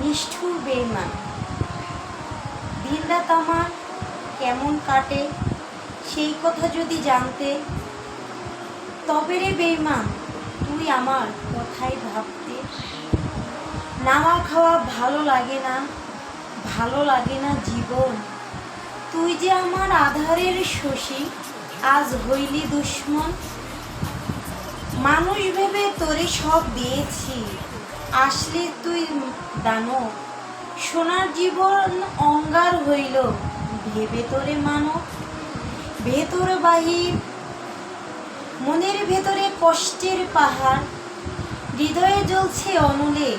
নিষ্ঠুর বেইমান। দিনরাত আমার কেমন কাটে, সেই কথা যদি জানতে, তবে রে বেইমান, তুই আমার কথাই ভাবতে। নাওয়া খাওয়া ভালো লাগে না, ভালো লাগে না জীবন। তুই যে আমার আধারের শশী, আজ হইলি দুশ্মন। মানুষ ভেবে তোরে সব দিয়েছি। আসলে তুই দানো সোনার জীবন অঙ্গার হইল, ভেবে তোরে মানো ভেতর বাহির, মনের ভেতরে কষ্টের পাহাড়, হৃদয়ে জ্বলছে অনলে।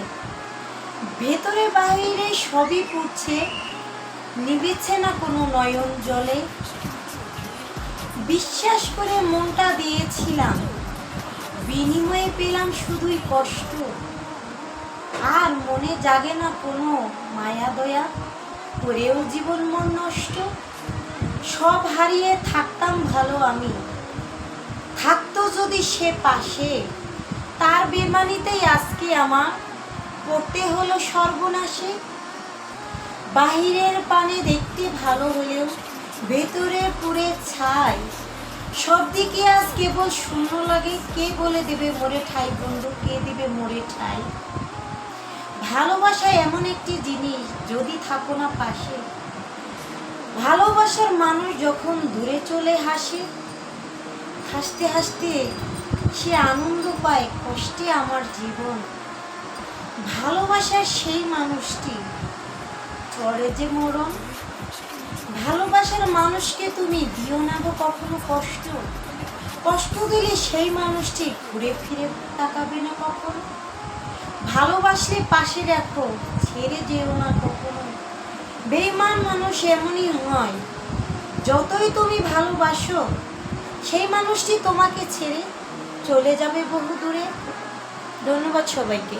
ভেতরে বাহিরে সবই পুড়ছে নিবিচ্ছে না কোনো নয়ন জলে। বিশ্বাস করে মনটা দিয়েছিলাম, বিনিময়ে পেলাম শুধুই কষ্ট। মনে জাগে না কোনো মায়া দয়া, করেও জীবন মন নষ্ট। সব হারিয়ে থাকতাম ভালো আমি। থাকতো যদি সে পাশে, তার বেমানিতেই আজকে আমার পড়তে হলো সর্বনাশে। বাহিরের পানে দেখতে ভালো হলেও ভেতরে পুরে ছাই। সব দিকে আজ কেবল শূন্য লাগে, কে বলে দেবে মোরে ঠাই বন্ধু, কে দিবে মোরে ঠাই? ভালোবাসা এমন একটি জিনিস যদি থাকো না পাশে। ভালোবাসার মানুষ যখন দূরে চলে হাসে, হাসতে হাসতে সে আনন্দ পায়, কষ্টে আমার জীবন। ভালোবাসার সেই মানুষটি চড়ে যে মরণ। ভালোবাসার মানুষকে তুমি দিও না গো কখনো কষ্ট। কষ্ট দিলে সেই মানুষটি ঘুরে ফিরে তাকাবে না কখনো। ভালোবাসলে পাশে দেখো ছেড়ে যেও না কখনো। বেইমান মানুষ এমনই হয়, যতই তুমি ভালোবাসো, সেই মানুষটি তোমাকে ছেড়ে চলে যাবে বহু দূরে ধন্যবাদ সবাইকে।